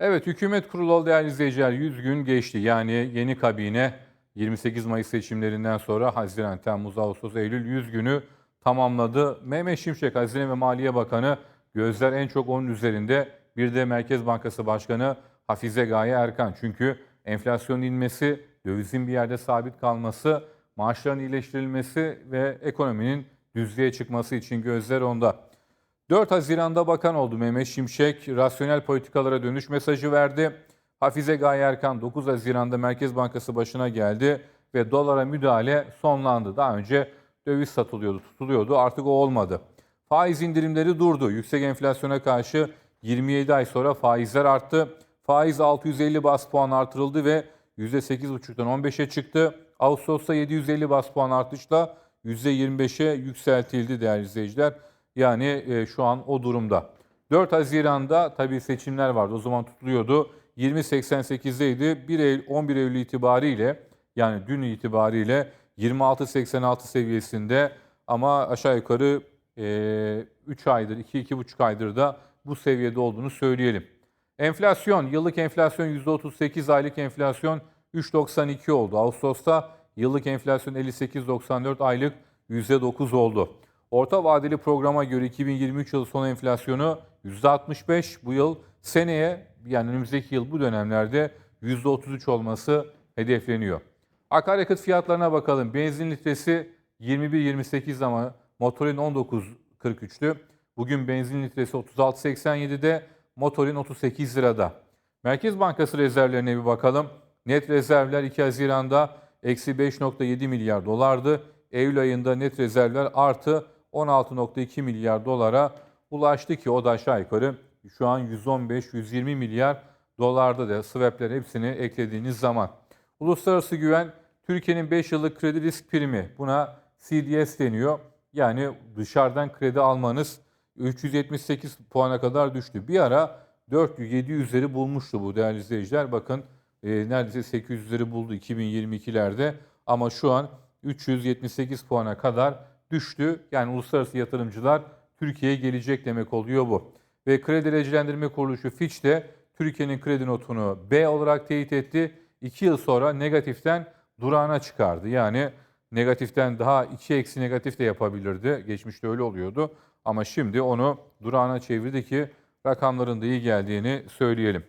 Evet hükümet kurulu değerli izleyiciler 100 gün geçti. Yani yeni kabine 28 Mayıs seçimlerinden sonra Haziran, Temmuz, Ağustos, Eylül 100 günü tamamladı. Mehmet Şimşek Hazine ve Maliye Bakanı gözler en çok onun üzerinde. Bir de Merkez Bankası Başkanı Hafize Gaye Erkan. Çünkü enflasyonun inmesi, dövizin bir yerde sabit kalması, maaşların iyileştirilmesi ve ekonominin düzlüğe çıkması için gözler onda. 4 Haziran'da bakan oldu Mehmet Şimşek. Rasyonel politikalara dönüş mesajı verdi. Hafize Gaye Erkan 9 Haziran'da Merkez Bankası başına geldi ve dolara müdahale sonlandı. Daha önce döviz satılıyordu, tutuluyordu. Artık o olmadı. Faiz indirimleri durdu. Yüksek enflasyona karşı 27 ay sonra faizler arttı. Faiz 650 bas puan artırıldı ve %8,5'tan 15'e çıktı. Ağustos'ta 750 bas puan artışla %25'e yükseltildi değerli izleyiciler. Yani e, şu an o durumda. 4 Haziran'da tabii seçimler vardı. O zaman tutuluyordu. 20.88'deydi. 1 Eylül, 11 Eylül itibariyle yani dün itibariyle 26.86 seviyesinde ama aşağı yukarı e, 3 aydır, 2-2,5 aydır da bu seviyede olduğunu söyleyelim. Enflasyon, yıllık enflasyon %38, aylık enflasyon 3.92 oldu. Ağustos'ta yıllık enflasyon 58.94, aylık %9 oldu. Orta vadeli programa göre 2023 yılı son enflasyonu %65, bu yıl seneye yani önümüzdeki yıl bu dönemlerde %33 olması hedefleniyor. Akaryakıt fiyatlarına bakalım. Benzin litresi 21.28 ama motorin 19.43'tü. Bugün benzin litresi 36.87'de, motorin 38 lirada. Merkez Bankası rezervlerine bir bakalım. Net rezervler 2 Haziran'da eksi 5.7 milyar dolardı. Eylül ayında net rezervler artı 16.2 milyar dolara ulaştı ki o da aşağı yukarı şu an 115-120 milyar dolarda da swapler hepsini eklediğiniz zaman. Uluslararası güven Türkiye'nin 5 yıllık kredi risk primi buna CDS deniyor. Yani dışarıdan kredi almanız 378 puana kadar düştü. Bir ara 400-700'leri bulmuştu bu değerli izleyiciler. Bakın e, neredeyse 800'leri buldu 2022'lerde ama şu an 378 puana kadar düştü. Yani uluslararası yatırımcılar Türkiye'ye gelecek demek oluyor bu. Ve kredi derecelendirme kuruluşu Fitch de Türkiye'nin kredi notunu B olarak teyit etti. 2 yıl sonra negatiften durağına çıkardı. Yani negatiften daha 2 eksi negatif de yapabilirdi. Geçmişte öyle oluyordu. Ama şimdi onu durağına çevirdi ki rakamların da iyi geldiğini söyleyelim.